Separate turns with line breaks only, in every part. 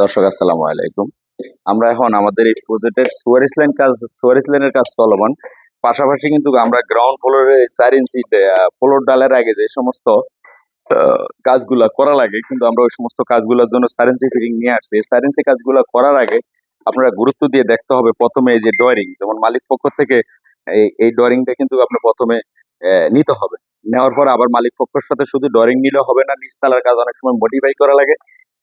দর্শক, আসসালামু আলাইকুম। আমরা এখন আমাদের এই প্রজেক্টের সুয়ারিস লাইন কাজ সুয়ারিস লাইনের কাজ চলমান। পাশাপাশি কিন্তু আমরা গ্রাউন্ড ফ্লোরে চার ইঞ্চি ফ্লোর ডালের আগে যে সমস্ত কাজগুলা করা লাগে, কিন্তু আমরা ওই সমস্ত কাজগুলোর জন্য চার ইঞ্চি ফিটিং নিয়ে আসছি। চার ইঞ্চি কাজগুলো করার আগে আপনারা গুরুত্ব দিয়ে দেখতে হবে প্রথমে এই যে ডয়ারিং যেমন মালিক পক্ষ থেকে এই এই ডয়ারিংটা কিন্তু আপনি প্রথমে নিতে হবে। নেওয়ার পর আবার মালিক পক্ষের সাথে শুধু ডয়ারিং নিলে হবে না, নিচতলার কাজ অনেক সময় মডিফাই করা লাগে।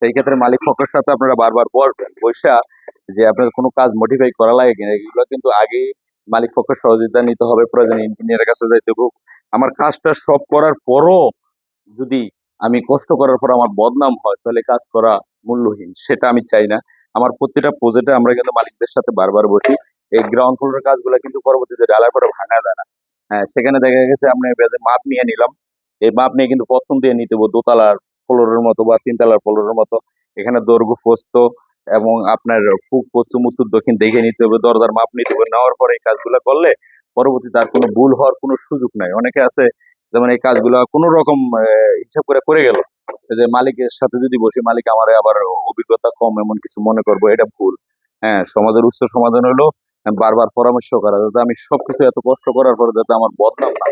সেই ক্ষেত্রে মালিক পক্ষের সাথে আপনারা বারবার বলবেন, বৈশা যে আপনার কোনো কাজ মডিফাই করা লাগে কিনা, এগুলো কিন্তু আগে মালিক পক্ষের সহযোগিতা নিতে হবে, প্রয়োজন ইঞ্জিনিয়ারের কাছে যাইতে হবে আমার কাজটা সব করার পরও যদি আমি কষ্ট করার পর আমার বদনাম হয়, তাহলে কাজ করা মূল্যহীন, সেটা আমি চাই না। আমার প্রতিটা প্রজেক্টে আমরা কিন্তু মালিকদের সাথে বারবার বসি। এই গ্রাউন্ড ফ্লোরের কাজগুলো কিন্তু পরবর্তীতে ডালার পরে ভাঙা যায় না। হ্যাঁ সেখানে দেখা গেছে আমরা মাপ নিয়ে নিলাম। এই মাপ নিয়ে কিন্তু প্রথম দিয়ে নিতে দোতলার ফ্লোরের মতো বা তিনতলার ফ্লোরের মতো। এখানে দৈর্ঘ্য পোস্ত এবং আপনার পশ্চিম, উত্তর, দক্ষিণ দেখে নিতে হবে, দরজার মাপ নিতে হবে। নেওয়ার পরে এই কাজগুলো করলে পরবর্তীতে আর কোনো ভুল হওয়ার কোনো সুযোগ নাই। অনেকে আছে, যেমন এই কাজগুলো কোনো রকম হিসাব করে করে গেল। যে মালিকের সাথে যদি বসি, মালিক আমার আবার অভিজ্ঞতা কম এমন কিছু মনে করব, এটা ভুল। হ্যাঁ সমাজের উচ্চ সমাধান হলো বারবার পরামর্শ করা, যাতে আমি সবকিছু এত কষ্ট করার পরে যাতে আমার বদনাম না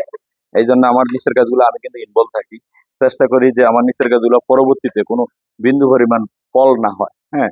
এই জন্য আমার নিচের কাজগুলো আমি কিন্তু ইনভলভ থাকি। চেষ্টা করি যে আমার নিচের গাছগুলো পরবর্তীতে কোনো বিন্দু পরিমাণ ফল না হয় হ্যাঁ?